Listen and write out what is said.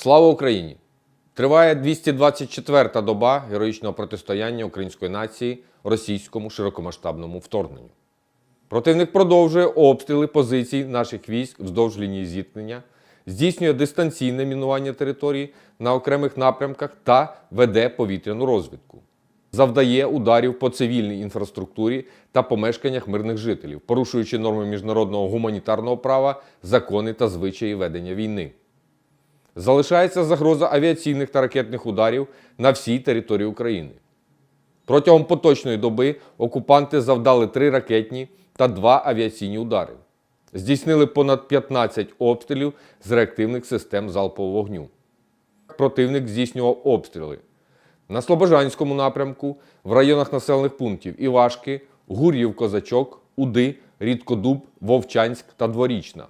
Слава Україні! Триває 224-та доба героїчного протистояння української нації російському широкомасштабному вторгненню. Противник продовжує обстріли позицій наших військ вздовж лінії зіткнення, здійснює дистанційне мінування території на окремих напрямках та веде повітряну розвідку. Завдає ударів по цивільній інфраструктурі та помешканнях мирних жителів, порушуючи норми міжнародного гуманітарного права, закони та звичаї ведення війни. Залишається загроза авіаційних та ракетних ударів на всій території України. Протягом поточної доби окупанти завдали три ракетні та два авіаційні удари. Здійснили понад 15 обстрілів з реактивних систем залпового вогню. Противник здійснював обстріли на Слобожанському напрямку, в районах населених пунктів Івашки, Гур'їв, Козачок, Уди, Рідкодуб, Вовчанськ та Дворічна.